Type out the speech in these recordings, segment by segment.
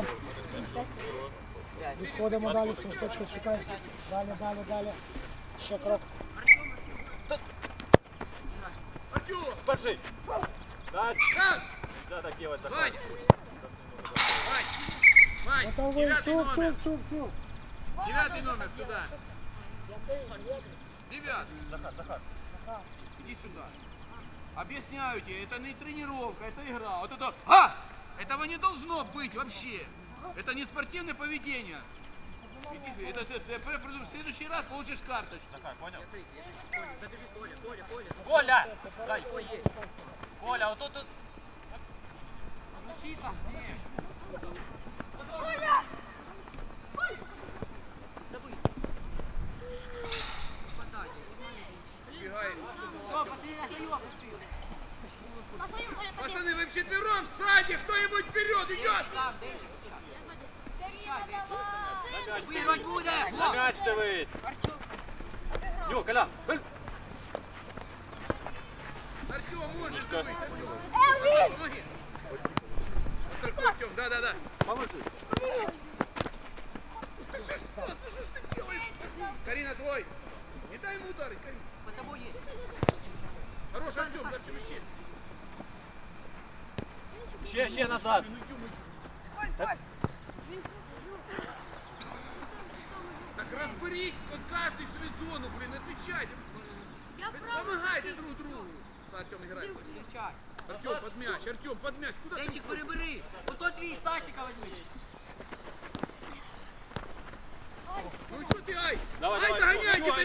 Артем. Відходимо далі, свисточка чекай. Далі, далі, далі. Ще крок. Перший. Так. Да, так делать, Захар. Ваня! Вань! Вань! Готовий. Девятый Чув, чув, номер! чув, чув. Девятый номер сюда! Девятый! Захар, Захар. Иди сюда! Объясняю тебе, это не тренировка, это игра. Вот это... А! Этого не должно быть вообще! Это не спортивное поведение! Иди, это, ты- ты- в следующий раз получишь карточку. Захар, понял? Коля! Дай. Коля, вот тут... тут- Убегай. Пацаны, вы вчетвером сзади, кто-нибудь вперед идет! На мяч дивись. Ю, Коля. Артем, можешь быть, Артем. Помоги. Вот такой, Артем, да-да-да. Поможи. Ты же что, ты же что ты делаешь? Карина, твой. Не дай ему ударить, Карина. Хорош, Артем, Артем, ищи. Ще, ще назад. Так разберите вот каждый свою зону, блин, отвечайте. Помогайте друг другу. Да, Артем, играй. Артем, под мяч, Артем, под мяч. Куда ты Денчик, уходишь? перебери. Ото твій Стасіка візьми. Ну что ты, ай? Давай, ай, давай. догоняйте, Давай,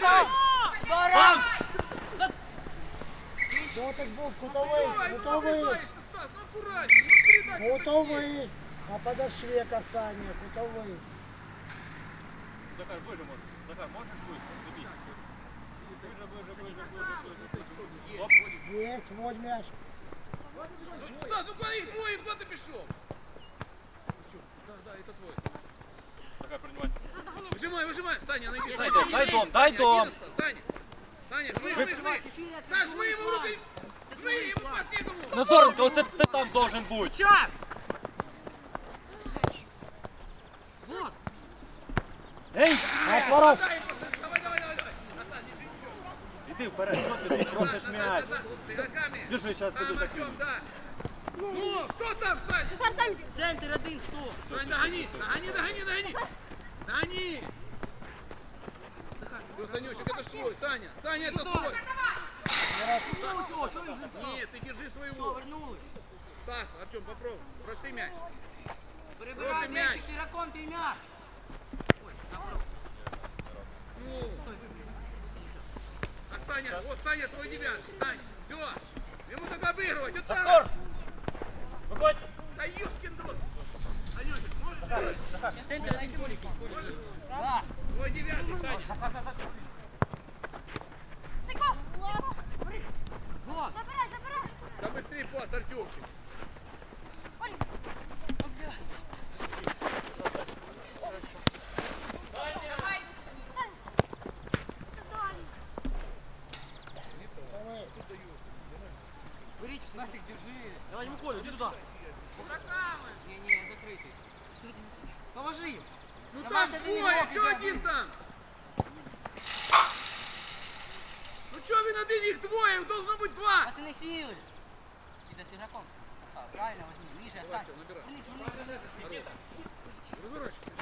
блядь. Сам! Дотик був, кутовий, Ай, ну кутовий. разбиваешься, Стас, ну аккуратнее, Кутовий. На подошве касание, кутовий. Захар, ближе можешь. Захар, можешь ближе? Ближе, ближе, ближе, ближе, ближе. Есть, водь мяч. Ну, Стас, ну куда их двое, куда ты пришел? Да, да, это твой. Захар, принимай. Выжимай, выжимай. Саня, найди. Дай Саня, дом, дай дом, дай дом. Саня, Саня, жми, жми, жми. Саш, жми ему руки. Назоренко, ось ти там должен бути. Ей! Отворот. Дай, давай, давай, давай, давай. Назад, не жми, Іди вперед, що ти просиш м'яч? Держи, Там тобі закину. Артем, да. Ну, кто там, Саня? Центр один хто? Сань, догони, догони, догони, догони. Догони. Ну, Санечек, это ж твой, Саня. Саня, это твой. Ось, що він Нет, ты держи Що, своего. вернулись? Стас, Артем, попробуй. Простый мяч. Перебирай Проти м'яч. Денчик з ігроком твій м'яч. Ну. А Саня, вот Саня, твой девятый. Саня, все. Ему только обыгрывать. Вот Захар! так. Виходь! Да ёшкин дрот. Санечек, можешь играть? Центр один поліки. Можешь? Да. Твой девятый, Саня. Беріть, Стасик, держи. Я возьму Колю, иди туда. Не, не, закрытый. Поможи им. Ну Давай, там сиди, двое, не что мог, один там? Ну что він один, їх двоє, должно быть два. Пацаны, силы. Сюда с игроком. Красава, Правильно, возьми. Ниже оставь. Артем, набирай. Вниз, вниз. Разворачивай.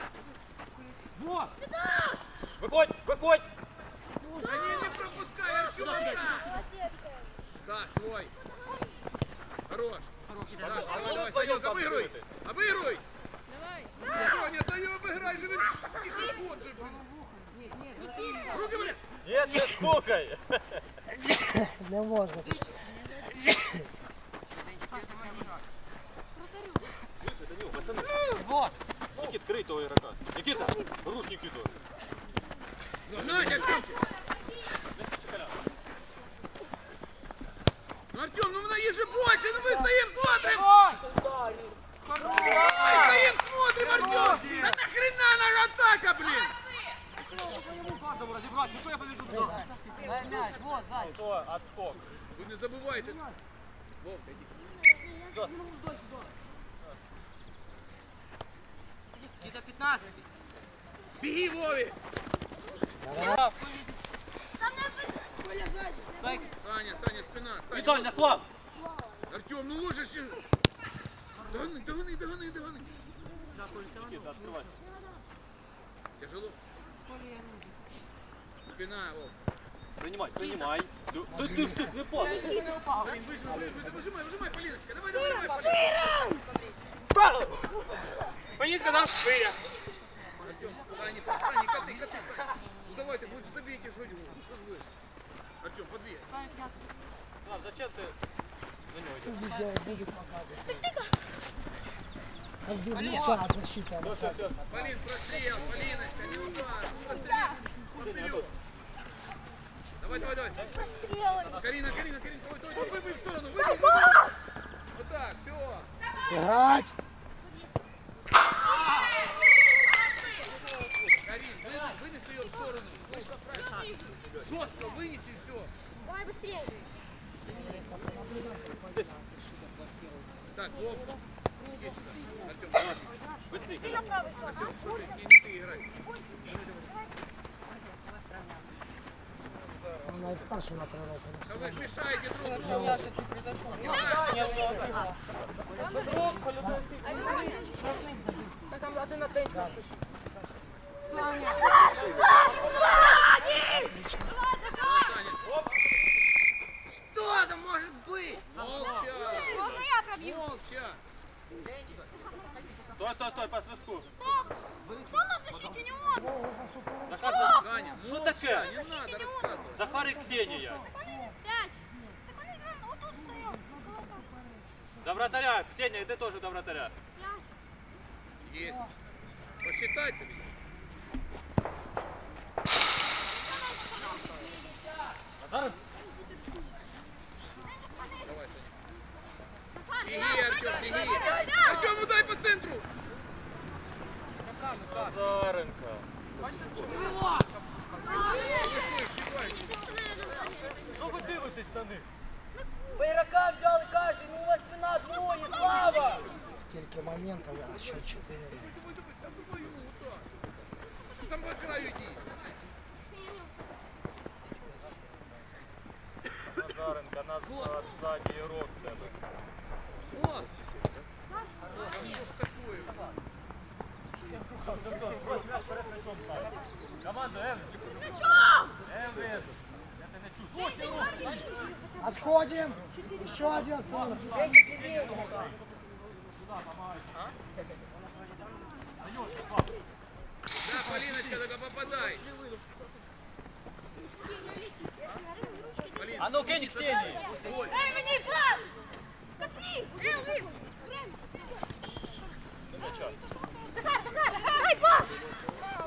Вот. Виходь! Виходь! Да не, не пропускай, Артемка. Да, твой. Хорош. Хороший, Да, да. давай, а що давай, вдвоєм Санек, там обыгрывай. дивитесь? Обыгрывай. Соня, да ее обыграй же, вы тихо же, блин. Руки, блин. Ні, не стукай! Не можна. Дивися, Данил, пацани. Вот. Никит, крий того ігрока. Никита, руш Никиту. Ну, Надя, Ну, Артем, ну на них же больше, ну мы стоим, смотрим. Мы стоим, смотрим, Артем. Да нахрена наша атака, блин. Ну что я побежу. Хто отскок? Вы не забывайте. Вовка, иди. Где-то 15. Беги, Вове! Спайк. Саня, Саня, спина. Саня, Віталь, слав! Артем, ну можешь же. Догони, догони, догони, догони. Відкривайся. Тяжело. Спина, Вов. Приймай, приймай. Ти, ти, ти, ти, не падай. Блин, выжимай, выжимай, выжимай, выжимай, Полиночка. Давай, давай, давай, Полина. Мені сказав шия. Артем, Саня, Саня, коты, коты. Ну давай, ты будешь забейте, что ли? Что ж вы? Артем, подвигай. Слав, зачем ти на нього йдеш? Видео будет показывать. Без мяча все, все. Полин, прострел, Полиночка, не удар. Прострел. Вперед. Давай, давай, давай. Карина, Карина, Карина, давай, давай, давай, выбей в сторону, выбей. Вот так, все. Играть. Карин, вынеси, ее в сторону. Жестко вынеси все. Давай быстрее. Так, Вов. Иди сюда. Артем, Быстрей, Ты на правый слон. Артем, что ты? Не, не ты играй. Она и старше на пророка. Да вы ж мешаете друг другу. Саня, Что это может быть? молча. Можно я пробью? Молча. Стой, стой, стой, по свистку. Он на защите не он. Захар, за- Саня, Що молча. таке? Не надо рассказывать. Захар і Ксенія. Пять. Так он играл, вот тут стоял. До вратаря. Ксенія, йди теж до вратаря. Есть. Посчитайте меня. Назар, Беги, Артем, беги. Артем, удай по центру. Назаренко. Що ви дивитесь на них? Байрака взяли каждый, ну у вас спина двое, слава! Сколько моментов, а счет 4 Давай, давай, там по краю иди. Назаренко, назад, ззаді ігрок в тебе. Вот. Да что ж такое? Команду, Ем. Ем, Ем. Я тебе не чую. Отходим. Еще один ствол. Да, Полиночка, только попадай. А ну кинь Ксенії. ой, Дай мне пас. Копни. Вы. Захар, Захар, дай пас.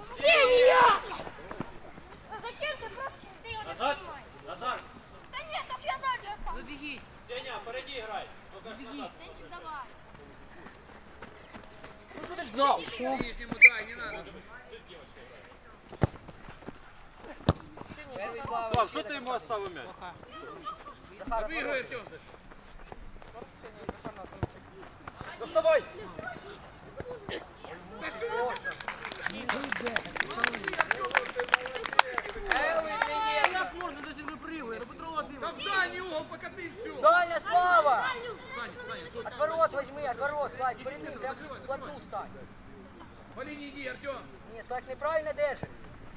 Ксения! Зачем ты просто... Назад. Назар. Да нет, так я сзади останусь. Беги. Ксенія, впереді грай. Тільки ж назад. Денчик, давай. Ну что ты ждал? нижнему дай, не надо. Первый слава. Слав, що ти йому оставив м'яч? Обыгрывай, Артем. Доставай! Я можно даже не прыгаю, я Петрова Да в дальний угол, пока ты все. Дальня слава! Саня, Саня, стой. Отворот возьми, отворот, Славик, прими, прям в плоту стань. По линии иди, Артем. Нет, Славик неправильно держит.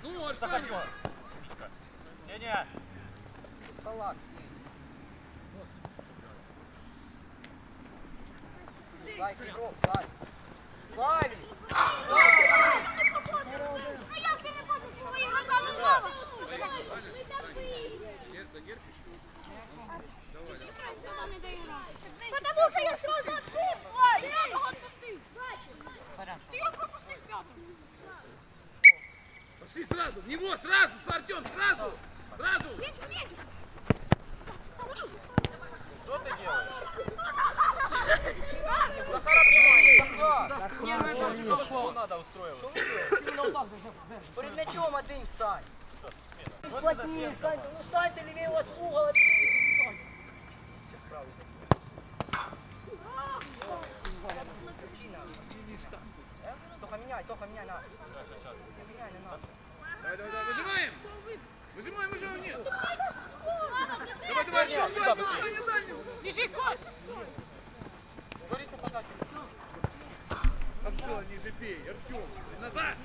Ну, Артем. Ксенія. Салат. Славик, игрок, Славик. Славик! Ну як ти не падаєш своїми ногами слава? Потому що я сразу відпустив, Славі. Я його відпустив. Ти його пропустив п'ятим. Пошли сразу, в него сразу, Артем, сразу. Сразу. Вінчик, вінчик. Що ти робиш? Що треба устроїли? Перед мячом один стань. Плотнее стань, Бежи, кот! Бориса подачу. Артем, не жипей, Артем, назад!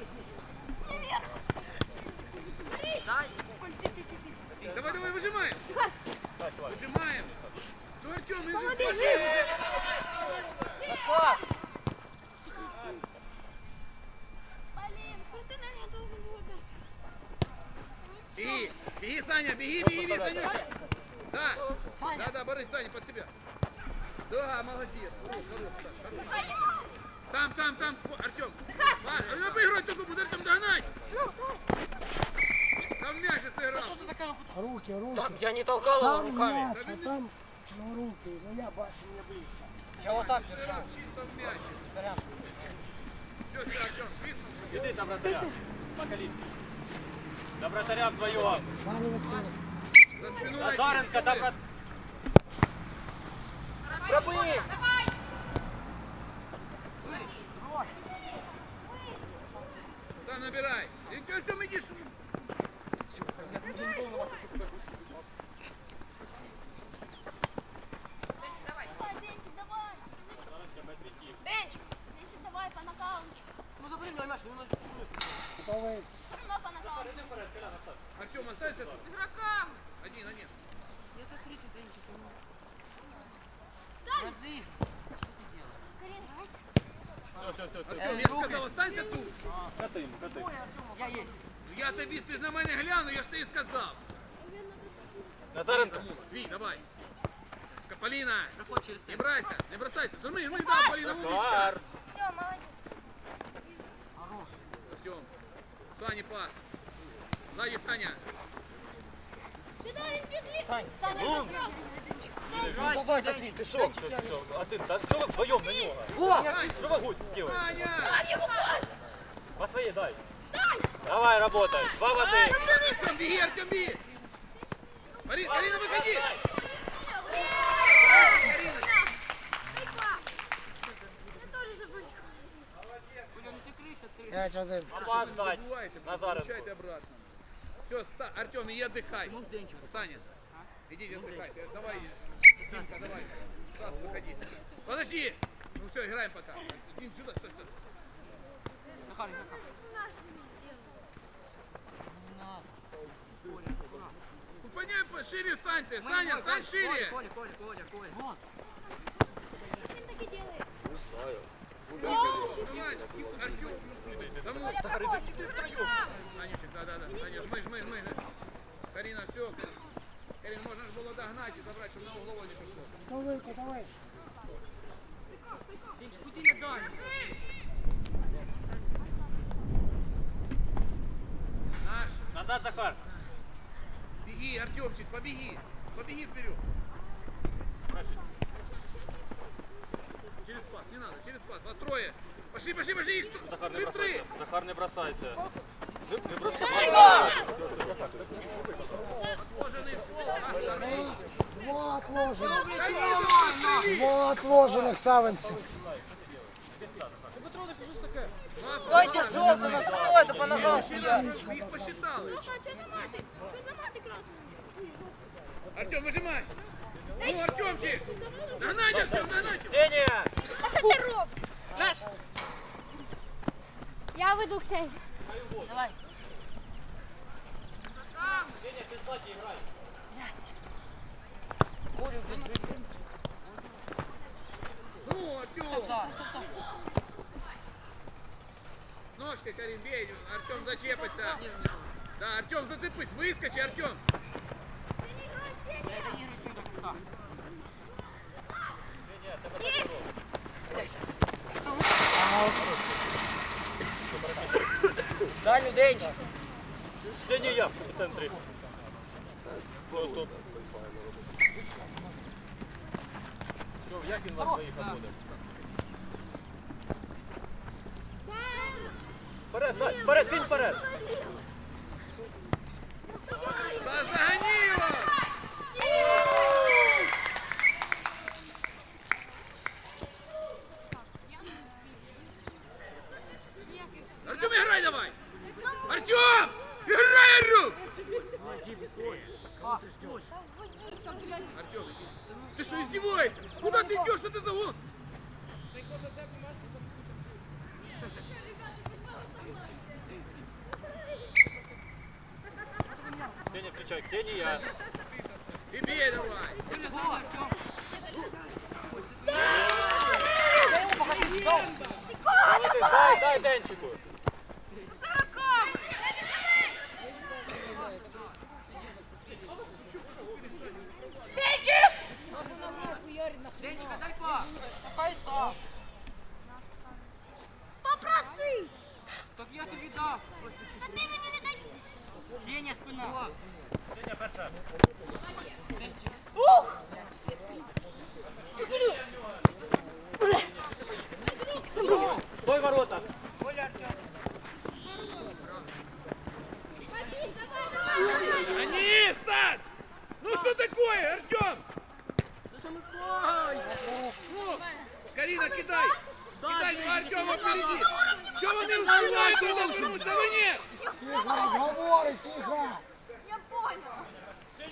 Давай, давай, выжимаем! Выжимаем! Ну, Артем, же пошли! Блин, Христина не должен быть. Беги, беги, Саня, беги, беги, беги, Санюша! Да, да, да, Борис, Саня, под тебя! Да, молодец, хорош, хорош, Саш, хорош. Там, там, там, О, Артем! Ладно, ну, обыгрывай только, буду Артем догнать! Там мяч же сыграл! Руки, руки. Там, я не толкал его Там руками. м'яч, а там ну, руки. Ну я бачу, не близько. Я вот так Сыграл держал. чисто в мяч! Сорян. Все, все, Артем, свистнул! Іди до вратаря. По калітці. До вратаря вдвоєм. Ваня виходить. За спиной Назаренко, врат... Пробив! Да, набирай! И ты. Ну ну по нокауту. Артем, останься тут. С игроками. Один, один. Я закрытый, Денчик. Дай. Рази. Карина, давай. Все, все, все, все. Артем, я ж сказав, останься тут. Кати йому, кати. Я есть. Ну, Я тобі, ти ж на мене гляну, я ж тобі сказав. Назаренко. Твій, давай. Поліна, Проход через не себя. брайся, не бросайся. Жми, жми, да, Поліна, умничка. Захар. Все, молодец. Хорош. Артем, Саня пас. Сзади Саня. Сань. Ну. Саня, Давай, Денчик. Ти що? Все, все, все. А ти, так що ви вдвоєм на нього? Во! Що ви гуть делаете? Саня! По своей дай. Давай, работай. Два в один. Артем, беги, Артем, беги. Мари- Карина, выходи. Карина. я тоже забыл. Блин, ну ты крыша, ты. 5-1. Пас дать. Забывайте, Назаренко. получайте обратно. Все, Артем, иди отдыхай. Саня, иди отдыхай. Давай, Димка, давай. Сразу выходи. Подожди. Ну все, играем пока. Дим, сюда, сюда, сюда. Захар, Захар. Не надо. Коля, аккуратно. Ну подняй, по- шире встань ты. Саня, встань шире. Коля, Коля, Коля, Коля. Вот. Вставай, Артем. Домой. Санечек, да, да, Карина, все. Карин, можно же было догнать и забрать, чтобы на угловой не пришло. Готовий. Денчик, куди дай? Наш. Назад, Захар. Беги, Артемчик, побеги. Побеги вперед. Через пас, не Вас трое. Пошли, пошли, пошли. Захар, не бросайся. Захар, не бросайся. Не, не бросайся. А, Два. Карина, Два отложених савинців. Дайте желтый на стой, это по ногам. Вы их посчитали. Артем, выжимай. Ну, Артемчик. Догнать, Артем, догнать. Сеня! А что ты робишь? Я выйду к тебе. Давай. Сеня, ты сзади играй. Колю, держи. Ну, Артем. Ножкой, Карин, бей. Артем зачепится. Да, Артем, зацепись. Выскочи, Артем. Рискни до конца. Есть. Дальню, Денчик. Сеня я в центрі. Що, як він вас виїхав буде? Вперед, дай, вперед, кинь вперед. Героя рук! Артем, ты что, издеваешься? Куда ты идешь? Что ты за он? Ксения, встречай, Ксения! И бей давай! Ксения, давай, Артем! Дай, дай Денчику! Впереди! Чего вы не успеваете туда вернуть? Да вы нет! Тихо, разговоры, тихо. Я понял. Я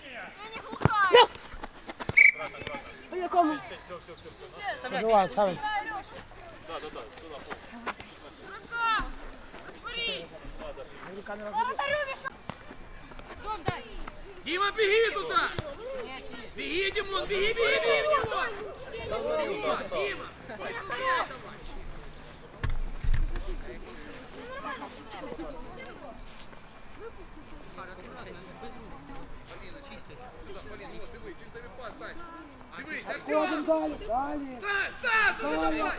не глухая. Забивай, Савин. Да, да, да, туда. Рука! Смотри! Дом дай! Дима, беги туда! Беги, Димон, беги, беги, беги в него! Дима, Дима! Пошли давай! Дивись, Артем! Ходим далі. Стас, Стас, уже давай!